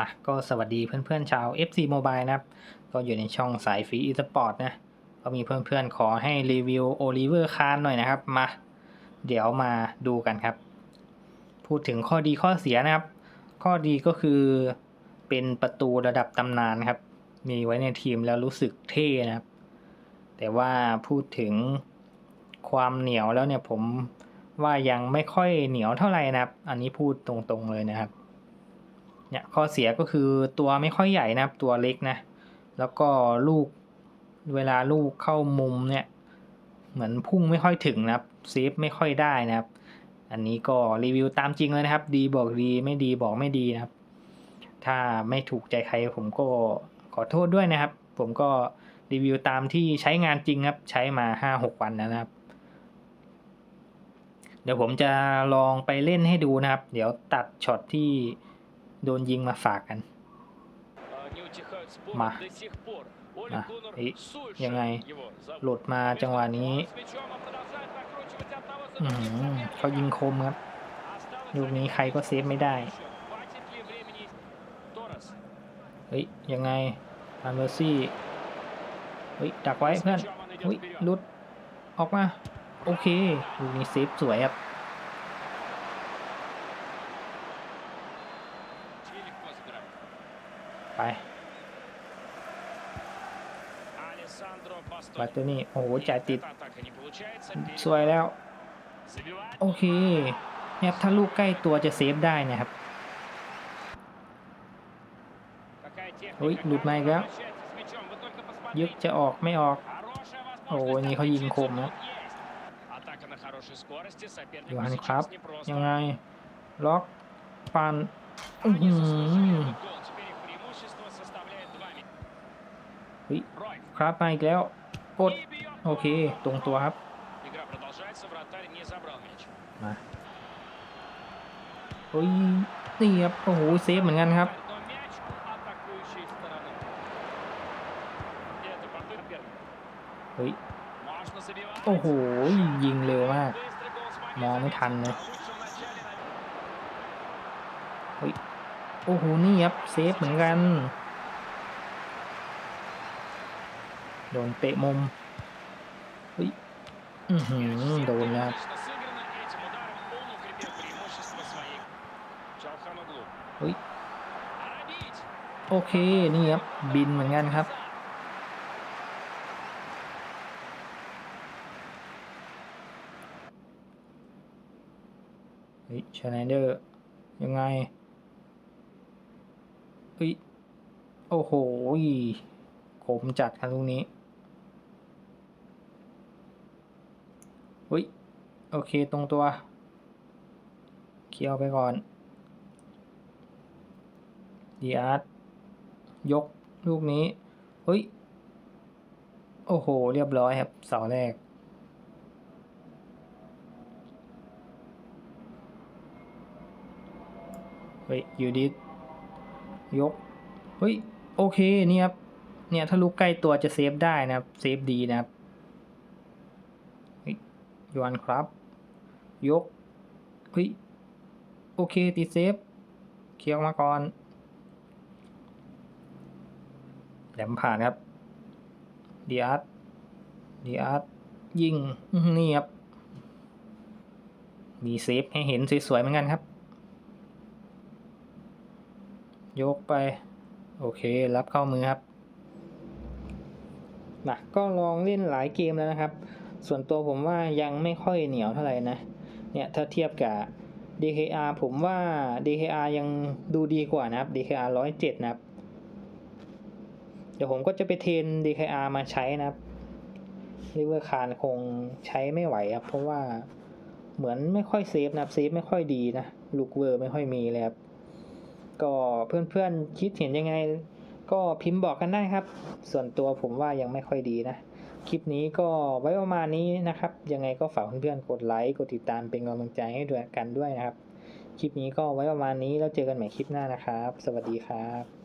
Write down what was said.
มาก็สวัสดีเพื่อนๆชาว FC Mobile นะครับ ก็อยู่ในช่องสายฟรีอีสปอร์ตนะก็มีเพื่อนๆขอให้รีวิวโอลิเวอร์คานหน่อยนะครับมา เดี๋ยวมาดูกันครับ พูดถึงข้อดีข้อเสียนะครับ ข้อดีก็คือเป็นประตูระดับตำนานครับ มีไว้ในทีมแล้วรู้สึกเท่นะครับ แต่ว่าพูดถึงความเหนียวแล้วเนี่ยผมว่ายังไม่ค่อยเหนียวเท่าไหร่นะครับ อันนี้พูดตรงๆเลยนะครับ เนี่ยข้อเสียก็คือตัวไม่ค่อยใหญ่นะครับตัวเล็กนะ แล้วก็ลูกเวลาลูกเข้ามุมเนี่ยเหมือนพุ่งไม่ค่อยถึงนะครับเซฟไม่ค่อยได้นะครับ อันนี้ก็รีวิวตามจริงเลยนะครับ ดีบอกดีไม่ดีบอกไม่ดีนะครับ ถ้าไม่ถูกใจใครผมก็ขอโทษด้วยนะครับ ผมก็รีวิวตามที่ใช้งานจริงครับ ใช้มาห้าหกวันแล้วนะครับ เดี๋ยวผมจะลองไปเล่นให้ดูนะครับ เดี๋ยวตัดช็อตที่ โดนยิงมาฝากกันมาอะอะเอ๊ะยัยังงไงไงหหลุลุดดมามาจัจังงหหวะวะนี้นี้อือืมมเขาเขายิยิงงคคมมคครัรับบลูกนี้ใครก็เซฟไม่ได้ เฮ้ย ยังไงอันเวอร์ซี่ เฮ้ย ดักไว้เพื่อนเฮ้ยหลุด ออกมา โอเค ลูกนี้เซฟสวยครับ ไปบาเตอร์นี่โอ้โหจ่ายติด สวยแล้ว โอโอเคเคเนี่ยถ้าลูกใกล้ตัวจะเซฟได้นะครับเฮ้ยหลุดมาอีกแล้วยึยึกกจะออกไม่ออก โอ้โอ้ยยนี่นี่เขาเขายิยิงงคคมมนะนะยูยูฮัฮันนคครัรับบยัยังงไงไง ล็อกปันอื้อหือเฮ้ย ครับมาอีกแล้วกดโอเค ตรงตัวครับ มาเฮ้ยนี่ครับ โอ้โห เซฟเหมือนกันครับ เฮ้ย โอ้โห ยิงเร็วมาก มองไม่ทันเลยเฮ้ย โอ้โห นี่ครับเซฟเหมือนกัน โดนเตะมุมเฮ้ยอือหือโดนแล้วครับเฮ้ยโอเค นี่ครับ บินเหมือนกันครับเฮ้ยชไนเดอร์ยังไง เฮ้ย โอ้โหคมจัดครับลูกนี้เฮ้ย โอเคตรงตัว เคียวไปก่อนดีอาร์ตยกลูกนี้เฮ้ย โอ้โห เรียบร้อยครับ เสาแรก เฮ้ย ยูดิส ยก เฮ้ย โอเคนี่ครับ เนี่ยถ้าลูกใกล้ตัวจะเซฟได้นะครับ เซฟดีนะครับยวนครับ ยก เฮ้ย โอเคตีเซฟ เคียวมาก่อน แหลมผ่านครับ ดีอาร์ตดีอาร์ตยิง นี่ครับ มีเซฟให้เห็นสวยๆเหมือนกันครับ ยกไป โอเค รับเข้ามือครับนะก็ลองเล่นหลายเกมแล้วนะครับ ส่วนตัวผมว่ายังไม่ค่อยเหนียวเท่าไหร่นะ เนี่ยถ้าเทียบกับ DKR ผมว่า DKR ยังดูดีกว่านะครับ DKR 107 นะครับ เดี๋ยวผมก็จะไปเทรน DKR มาใช้นะครับริเวอร์คานคงใช้ไม่ไหวครับ เพราะว่าเหมือนไม่ค่อยเซฟนะครับ เซฟไม่ค่อยดีนะ ลูกเวอร์ไม่ค่อยมีเลยครับ ก็เพื่อนๆคิดเห็นยังไง ก็พิมพ์บอกกันได้ครับ ส่วนตัวผมว่ายังไม่ค่อยดีนะ คลิปนี้ก็ไว้ประมาณนี้นะครับ ยังไงก็ฝากเพื่อนๆกดไลค์กดติดตามเป็นกำลังใจให้ด้วยกันด้วยนะครับ คลิปนี้ก็ไว้ประมาณนี้แล้วเจอกันใหม่คลิปหน้านะครับ สวัสดีครับ